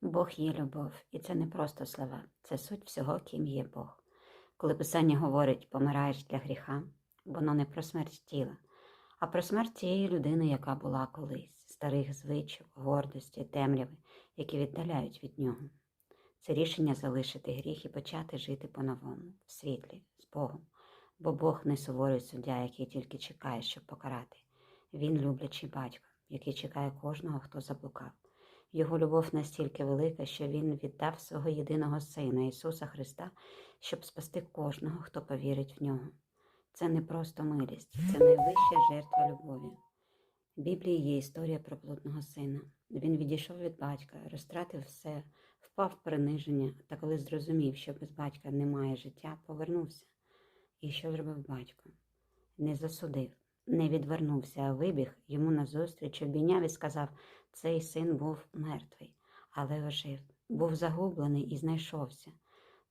Бог є любов, і це не просто слова, це суть всього, ким є Бог. Коли Писання говорить помираєш для гріха, воно не про смерть тіла, а про смерть тієї людини, яка була колись, старих звичок, гордості, темряви, які віддаляють від нього. Це рішення залишити гріх і почати жити по-новому, в світлі, з Богом. Бо Бог не суворий суддя, який тільки чекає, щоб покарати. Він люблячий батько, який чекає кожного, хто заблукав. Його любов настільки велика, що Він віддав свого єдиного Сина Ісуса Христа, щоб спасти кожного, хто повірить в нього. Це не просто милість, це найвища жертва любові. В Біблії є історія про блудного сина. Він відійшов від батька, розтратив все, впав в приниження, та коли зрозумів, що без батька немає життя, повернувся. І що зробив батько? Не засудив, не відвернувся, а вибіг йому назустріч, обійняв і сказав: цей син був мертвий, але ожив, був загублений і знайшовся.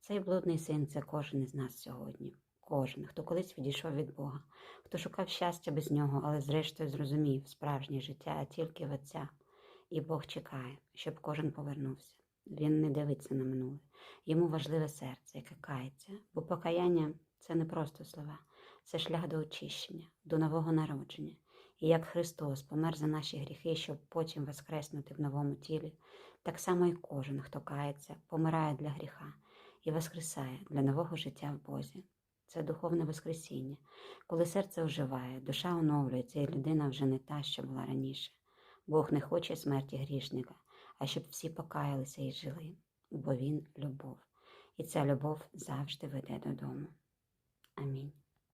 Цей блудний син це кожен із нас сьогодні. Кожен, хто колись відійшов від Бога, хто шукав щастя без нього, але зрештою зрозумів справжнє життя тільки в Отця. І Бог чекає, щоб кожен повернувся. Він не дивиться на минуле. Йому важливе серце, яке кається, бо покаяння це не просто слова, це шлях до очищення, до нового народження. І як Христос помер за наші гріхи, щоб потім воскреснути в новому тілі, так само і кожен, хто кається, помирає для гріха і воскресає для нового життя в Бозі. Це духовне воскресіння, коли серце оживає, душа оновлюється, і людина вже не та, що була раніше. Бог не хоче смерті грішника, а щоб всі покаялися і жили, бо Він любов, і ця любов завжди веде додому. Амінь.